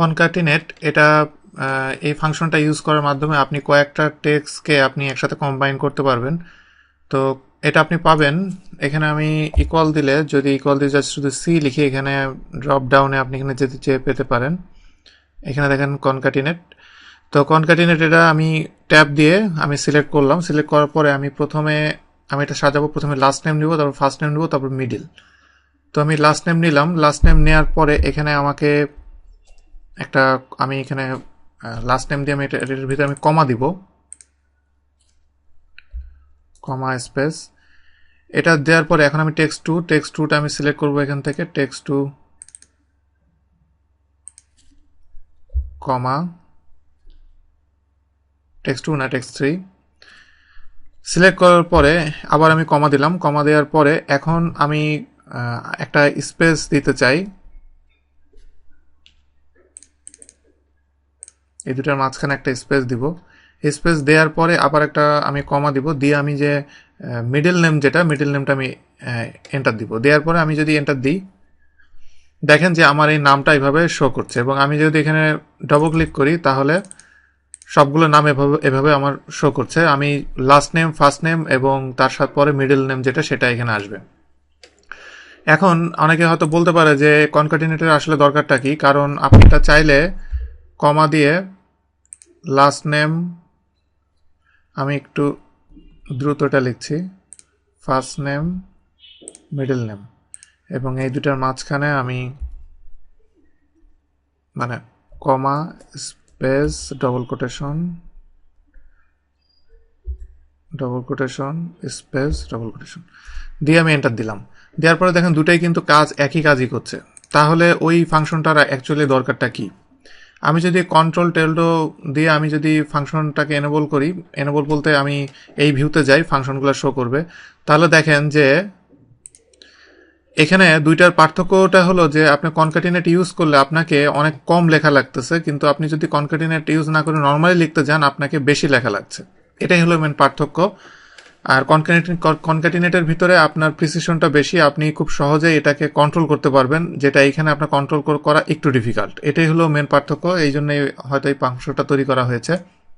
কনকাটিনেট এটা এই ফাংশনটা ইউজ করার মাধ্যমে আপনি কয়েকটা টেক্সটকে আপনি একসাথে কম্বাইন করতে পারবেন। তো এটা আপনি পাবেন। এখানে আমি ইকুয়াল দিলে, যদি ইকুয়াল দিয়ে জাস্ট শুধু সি লিখি, এখানে ড্রপ ডাউনে আপনি এখানে যেতে চেয়ে পেতে পারেন। এখানে দেখেন কনকাটিনেট তো কনকাটিনেট এটা আমি ট্যাব দিয়ে আমি সিলেক্ট করলাম। সিলেক্ট করার পরে আমি প্রথমে, আমি এটা সাজাবো। প্রথমে লাস্ট নেম নিব, তারপর ফার্স্ট নেম নিব, তারপর মিডিল তো আমি লাস্ট নেম নিলাম। লাস্ট নেম নেওয়ার পরে এখানে আমাকে একটা, আমি এখানে লাস্ট টাইম দিয়ে আমি এটা এটার ভিতরে আমি কমা দিব। কমা স্পেস এটা দেওয়ার পরে এখন আমি টেক্সট টু টেক্সট টুটা আমি সিলেক্ট করব এখান থেকে। Text two comma text two না টেক্সট থ্রি সিলেক্ট করার পরে আবার আমি কমা দিলাম। কমা দেওয়ার পরে এখন আমি একটা স্পেস দিতে চাই। এই দুটার মাঝখানে একটা স্পেস দিব। স্পেস দেওয়ার পরে আবার একটা আমি কমা দিব। দিয়ে আমি যে মিডল নেম যেটা মিডল নেমটা আমি এন্টার দিব। দেওয়ার পরে আমি যদি এন্টার দিই, দেখেন যে আমার এই নামটা এইভাবে শো করছে। এবং আমি যদি এখানে ডবল ক্লিক করি, তাহলে সবগুলো নাম এভাবে এভাবে আমার শো করছে। আমি লাস্ট নেম ফার্স্ট নেম এবং তার সাথে পরে মিডল নেম যেটা, সেটা এখানে আসবে। এখন অনেকে হয়তো বলতে পারে যে কনকাটিনেটের আসলে দরকারটা কি? কারণ আপনি এটা চাইলে কমা দিয়ে লাস্ট নেম আমি একটু দ্রুত এটা লিখছি। ফার্স্ট নেম মিডল নেম এবং এই দুটার মাঝখানে আমি মানে comma space double quotation double quotation space double quotation দিয়ে আমি এন্টার দিলাম। দেওয়ার পরে দেখেন দুটাই কিন্তু কাজ, একই কাজই করছে। তাহলে ওই ফাংশনটার অ্যাকচুয়ালি দরকারটা কি? আমি যদি কন্ট্রোল টেলডো দিয়ে আমি যদি ফাংশনটাকে এনেবল করি এনেবল বলতে আমি এই ভিউতে যাই ফাংশনগুলো শো করবে, তাহলে দেখেন যে এখানে দুইটার পার্থক্যটা হলো যে আপনি কনকাটিনেট ইউজ করলে আপনাকে অনেক কম লেখা লাগতেছে, কিন্তু আপনি যদি কনকাটিনেট ইউজ না করে নর্মালি লিখতে যান, আপনাকে বেশি লেখা লাগছে। এটাই হলো মেন পার্থক্য। আর কনকাটিনেট কনকাটিনেটের ভিতরে আপনার প্রিসিশনটা বেশি, আপনি খুব সহজে এটাকে কন্ট্রোল করতে পারবেন, যেটা এখানে আপনার কন্ট্রোল করা একটু ডিফিকাল্ট এটাই হলো মেন পার্থক্য, এই জন্যই হয়তো এই পাংশটা তৈরি করা হয়েছে।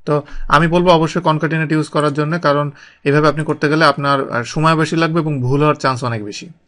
তো আমি বলব অবশ্যই কনকাটিনেট ইউজ করার জন্য, কারণ এভাবে আপনি করতে গেলে আপনার সময় বেশি লাগবে এবং ভুল হওয়ার চান্স অনেক বেশি।